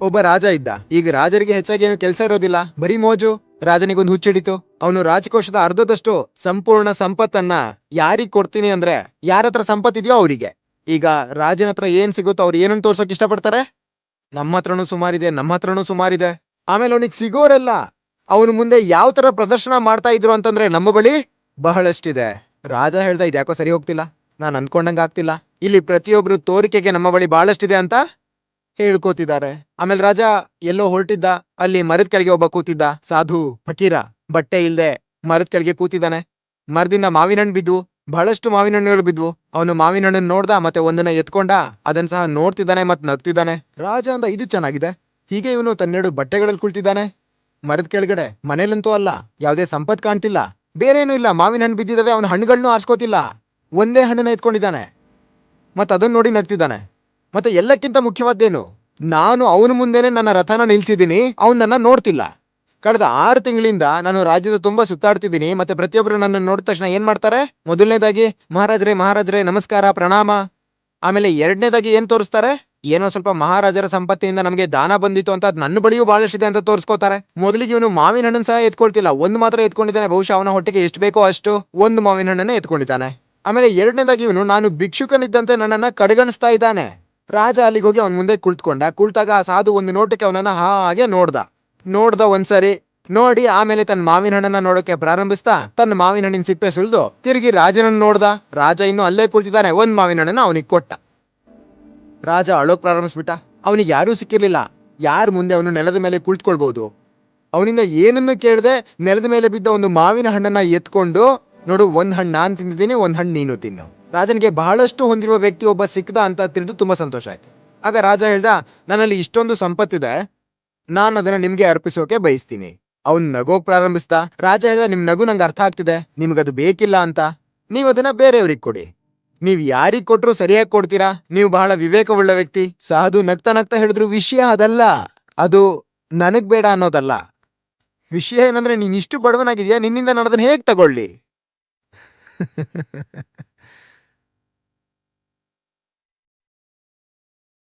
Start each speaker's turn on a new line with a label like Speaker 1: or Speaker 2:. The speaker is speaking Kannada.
Speaker 1: ಒಬ್ಬ ರಾಜ ಇದ್ದ. ಈಗ ರಾಜರಿಗೆ ಹೆಚ್ಚಾಗಿ ಏನು ಕೆಲಸ ಇರೋದಿಲ್ಲ. ಬರೀ ಮೋಜು, ರಾಜನಿಗೊಂದು ಹುಚ್ಚಿಡಿತು. ಅವನು ರಾಜಕೋಶದ ಅರ್ಧದಷ್ಟು ಸಂಪೂರ್ಣ ಸಂಪತ್ತನ್ನ ಯಾರಿಗ್ ಕೊಡ್ತೀನಿ ಅಂದ್ರೆ ಯಾರ ಹತ್ರ ಸಂಪತ್ತಿದೆಯೋ ಅವರಿಗೆ. ಈಗ ರಾಜನ ಹತ್ರ ಏನ್ ಸಿಗುತ್ತೋ ಅವ್ರು ಏನನ್ನ ತೋರ್ಸೋಕ್ ಇಷ್ಟಪಡ್ತಾರೆ? ನಮ್ಮ ಹತ್ರನೂ ಸುಮಾರಿದೆ, ನಮ್ಮ ಹತ್ರನೂ ಸುಮಾರಿದೆ. ಆಮೇಲೆ ಅವನಿಗೆ ಸಿಗೋರೆಲ್ಲ ಅವನು ಮುಂದೆ ಯಾವ ತರ ಪ್ರದರ್ಶನ ಮಾಡ್ತಾ ಇದ್ರು ಅಂತಂದ್ರೆ ನಮ್ಮ ಬಳಿ ಬಹಳಷ್ಟಿದೆ. ರಾಜ ಹೇಳ್ದ ಇದ್ಯಾಕೋ ಸರಿ ಹೋಗ್ತಿಲ್ಲ. ನಾನ್ ಅನ್ಕೊಂಡಂಗ ಆಗ್ತಿಲ್ಲ. ಇಲ್ಲಿ ಪ್ರತಿಯೊಬ್ರು ತೋರಿಕೆಗೆ ನಮ್ಮ ಬಳಿ ಬಹಳಷ್ಟಿದೆ ಅಂತ ಹೇಳ್ಕೋತಿದ್ದಾರೆ. ಆಮೇಲೆ ರಾಜ, ಎಲ್ಲೋ ಹೊರಟಿದ್ದ, ಅಲ್ಲಿ ಮರದ ಕೆಳಗೆ ಒಬ್ಬ ಕೂತಿದ್ದ. ಸಾಧು, ಫಕೀರ, ಬಟ್ಟೆ ಇಲ್ದೆ ಮರದ ಕೆಳಗೆ ಕೂತಿದ್ದಾನೆ. ಮರದಿಂದ ಮಾವಿನ ಹಣ್ಣು ಬಿದ್ವು ಬಹಳಷ್ಟು ಮಾವಿನ ಹಣ್ಣುಗಳು ಬಿದ್ವು. ಅವನು ಮಾವಿನ ಹಣ್ಣನ್ನು ನೋಡ್ದ ಮತ್ತೆ ಒಂದನ್ನ ಎತ್ಕೊಂಡ, ಅದನ್ನ ಸಹ ನೋಡ್ತಿದ್ದಾನೆ ಮತ್ತೆ ನಗ್ತಿದ್ದಾನೆ. ರಾಜ ಅಂದ, ಇದು ಚೆನ್ನಾಗಿದೆ. ಹೀಗೆ ಇವನು ತನ್ನೆರಡು ಬಟ್ಟೆಗಳಲ್ಲಿ ಕುಳಿತಿದ್ದಾನೆ. ಮರದ ಕೆಳಗಡೆ ಮನೇಲಂತೂ ಅಲ್ಲ, ಯಾವುದೇ ಸಂಪತ್ ಕಾಣ್ತಿಲ್ಲ. ಬೇರೇನೂ ಇಲ್ಲ ಮಾವಿನ ಹಣ್ಣು ಬಿದ್ದಿದ್ದಾವೆ, ಅವನ ಹಣ್ಣುಗಳನ್ನೂ ಆರಿಸ್ಕೋತಿಲ್ಲ. ಒಂದೇ ಹಣ್ಣನ್ನ ಎತ್ಕೊಂಡಿದ್ದಾನೆ. ಮತ್ತೆ ಅದನ್ನ ನೋಡಿ ನಗ್ತಿದ್ದಾನೆ. ಮತ್ತೆ ಎಲ್ಲಕ್ಕಿಂತ ಮುಖ್ಯವಾದ್ದೇನು? ನಾನು ಅವನ ಮುಂದೆನೆ ನನ್ನ ರಥನ ನಿಲ್ಸಿದ್ದೀನಿ ನನ್ನ ನೋಡ್ತಿಲ್ಲ. ಕಳೆದ ಆರು ತಿಂಗಳಿಂದ ನಾನು ರಾಜ್ಯದ ತುಂಬಾ ಸುತ್ತಾಡ್ತಿದ್ದೀನಿ, ಮತ್ತೆ ಪ್ರತಿಯೊಬ್ಬರು ನನ್ನ ನೋಡಿದ ತಕ್ಷಣ ಏನ್ ಮಾಡ್ತಾರೆ? ಮೊದಲನೇದಾಗಿ, ಮಹಾರಾಜರೇ ಮಹಾರಾಜರೇ, ನಮಸ್ಕಾರ, ಪ್ರಣಾಮ. ಆಮೇಲೆ ಎರಡನೇದಾಗಿ ಏನ್ ತೋರಿಸ್ತಾರೆ? ಏನೋ ಸ್ವಲ್ಪ ಮಹಾರಾಜರ ಸಂಪತ್ತಿನಿಂದ ನಮಗೆ ದಾನ ಬಂದಿತ್ತು ಅಂತ ನನ್ನ ಬಳಿಯೂ ಬಹಳಷ್ಟಿದೆ ಅಂತ ತೋರಿಸ್ಕೋತಾರೆ. ಮೊದಲಿಗೆ ಇವನು ಮಾವಿನ ಹಣ್ಣನ್ನು ಸಹ ಎತ್ಕೊಳ್ತಿಲ್ಲ. ಒಂದು ಮಾತ್ರ ಎತ್ಕೊಂಡಿದ್ದಾನೆ, ಬಹುಶಃ ಅವನ ಹೊಟ್ಟೆಗೆ ಎಷ್ಟು ಬೇಕೋ ಅಷ್ಟು ಒಂದು ಮಾವಿನ ಹಣ್ಣನ್ನೇ ಎತ್ಕೊಂಡಿದ್ದಾನೆ. ಆಮೇಲೆ ಎರಡನೇದಾಗಿ ಇವನು, ನಾನು ಭಿಕ್ಷುಕನಿದ್ದಂತೆ ನನ್ನನ್ನು ಕಡೆಗಣಿಸ್ತಾ ಇದ್ದಾನೆ. ರಾಜ ಅಲ್ಲಿಗೆ ಹೋಗಿ ಅವನ ಮುಂದೆ ಕುಳಿತುಕೊಂಡ. ಕುಳಿತಾಗ ಆ ಸಾಧು ಒಂದು ನೋಟಕ್ಕೆ ಅವನನ್ನ ಹಾಗೆ ನೋಡ್ದ. ನೋಡ್ದ ಒಂದ್ಸರಿ, ನೋಡಿ ಆಮೇಲೆ ತನ್ನ ಮಾವಿನ ಹಣ್ಣನ್ನ ನೋಡೋಕೆ ಪ್ರಾರಂಭಿಸ್ತಾ, ತನ್ನ ಮಾವಿನ ಹಣ್ಣಿನ ಸಿಪ್ಪೆ ಸುಳಿದು ತಿರುಗಿ ರಾಜನನ್ನು ನೋಡ್ದ. ರಾಜ ಇನ್ನು ಅಲ್ಲೇ ಕುಳಿತಿದ್ದಾನೆ, ಒಂದ್ ಮಾವಿನ ಹಣ್ಣನ್ನ ಅವನಿಗೆ ಕೊಟ್ಟ. ರಾಜ ಅಳೋಕ್ ಪ್ರಾರಂಭಿಸ್ಬಿಟ್ಟ. ಅವನಿಗೆ ಯಾರೂ ಸಿಕ್ಕಿರ್ಲಿಲ್ಲ. ಯಾರ ಮುಂದೆ ಅವನು ನೆಲದ ಮೇಲೆ ಕುಳಿತುಕೊಳ್ಬಹುದು ಅವನಿಂದ ಏನನ್ನು ಕೇಳದೆ ನೆಲದ ಮೇಲೆ ಬಿದ್ದ ಒಂದು ಮಾವಿನ ಹಣ್ಣನ್ನ ಎತ್ಕೊಂಡು, ನೋಡು, ಒಂದ್ ಹಣ್ಣು ನಾನು ತಿಂದಿದ್ದೀನಿ, ಒಂದ್ ಹಣ್ಣು ನೀನು ತಿನ್ನು. ರಾಜನಿಗೆ ಬಹಳಷ್ಟು ಹೊಂದಿರುವ ವ್ಯಕ್ತಿ ಒಬ್ಬ ಸಿಕ್ಕದ ಅಂತ ತಿಳಿದು ತುಂಬಾ ಸಂತೋಷ ಆಯ್ತು. ಆಗ ರಾಜ ಹೇಳ್ದ, ನನ್ನಲ್ಲಿ ಇಷ್ಟೊಂದು ಸಂಪತ್ತಿದೆ. ನಾನು ಅದನ್ನ ನಿಮ್ಗೆ ಅರ್ಪಿಸೋಕೆ ಬಯಸ್ತೀನಿ. ಅವ್ನ್ ನಗೋಗ್ ಪ್ರಾರಂಭಿಸ್ದ ರಾಜ ಹೇಳ್ದ, ನಿಮ್ ನಗು ನಂಗೆ ಅರ್ಥ ಆಗ್ತಿದೆ. ನಿಮಗದು ಬೇಕಿಲ್ಲ ಅಂತ. ನೀವ್ ಅದನ್ನ ಬೇರೆಯವ್ರಿಗೆ ಕೊಡಿ. ನೀವ್ ಯಾರಿಗ್ ಕೊಟ್ರು ಸರಿಯಾಗಿ ಕೊಡ್ತೀರಾ? ನೀವು ಬಹಳ ವಿವೇಕವುಳ್ಳ ವ್ಯಕ್ತಿ. ಸಾಧು ನಗ್ತಾ ನಗ್ತಾ ಹೇಳಿದ್ರು ವಿಷಯ ಅದಲ್ಲ. ಅದು ನನಗ್ ಬೇಡ ಅನ್ನೋದಲ್ಲ. ವಿಷಯ ಏನಂದ್ರೆ ನೀನ್ ಇಷ್ಟು ಬಡವನಾಗಿದ್ಯಾ? ನಿನ್ನಿಂದ ನಾನು ಅದನ್ನ ಹೇಗ್ ತಗೊಳ್ಳಿ?